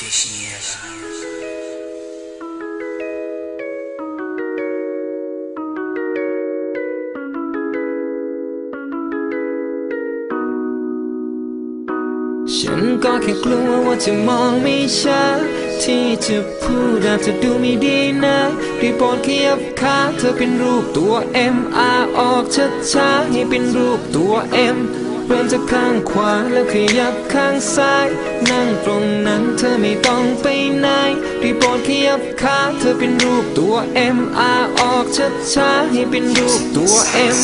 ฉันก็แค่กลัวว่าจะมองไม่ชัดที่จะพูดอาจจะดูไม่ดีนะรีบโปรดขยับขาเธอเป็นรูปตัว M R ออกช้าๆให้เป็นรูปตัว M เริ่มจากข้างขวาแล้วขยับข้างซ้าย นั่งตรงนั้นเธอไม่ต้องไปไหนรีบโปรดขยับขาเธอเป็นรูปตัว M R ออกช้าๆให้เป็นรูปตัว M